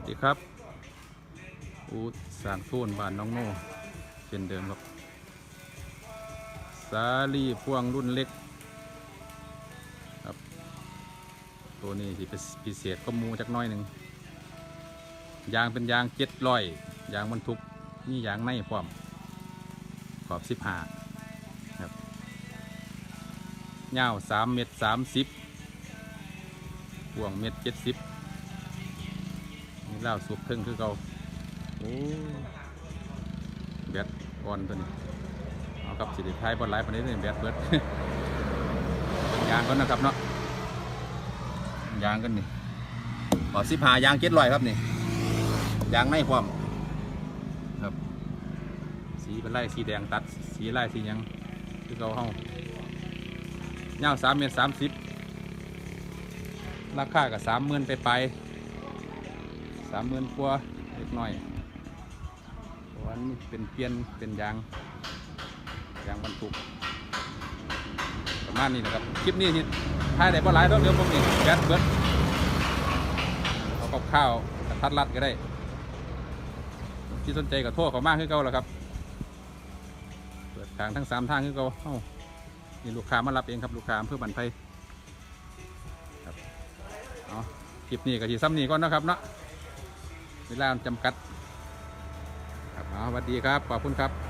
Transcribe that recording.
วัสดีครับ อูดสางโทนบ้านน้องโน่เช่นเดิมครับ สาลีพวงรุ่นเล็ก ครับ ตัวนี้ที่เป็นพิเศษก็มูจักน้อยหนึ่ง ยางเป็นยางเจ็ดร้อยยางบรรทุกนี่ยางในพร้อม ขอบสิบห้าครับยาวสามเมตรสามสิบพวงเมตรเจ็ดสิบ นี่เล่าวสุบเทึงคือเก่าโอ้แบตอ่อนตัวนี้เอาครับสิริไทยบอลไลฟ์ปันนี้นี่แบตเบิดเป็นยางก่อนนะครับเนาะยางกันนี่ขอบสิบหายางเจ็ดร้อยครับนี่ยางในความครับ สีเป็นไล่สีแดงตัด สีไล่สียังคือเขาเฮาเงาสามเมตรสามสิบราคากับสามหมื่นไปไป สามหมื่นกว่าเล็กน้อยเพราะว่านี่เป็นเปลี่ยนเป็นยางยางบรรทุกประมาณนี้นะครับคลิปนี้ที่ถ่ายได้บ่หลายดอกเดี๋ยวผมนี่แก๊สเบิร์ดเอากับข้าวกระทัดรัดก็ได้ ที่สนใจกับโทษเขามากขึ้นเก่าแล้วครับเปิดทางทั้งสามทางขึ้นเก่าเอ้านี่ลูกค้ามารับเองครับลูกค้าเพื่อบันไพครับเอาคลิปนี้กับที่ซ้ำนี้ก่อนนะครับเนาะ เวลาจำกัดครับสวัสดีครับ ขอบคุณครับ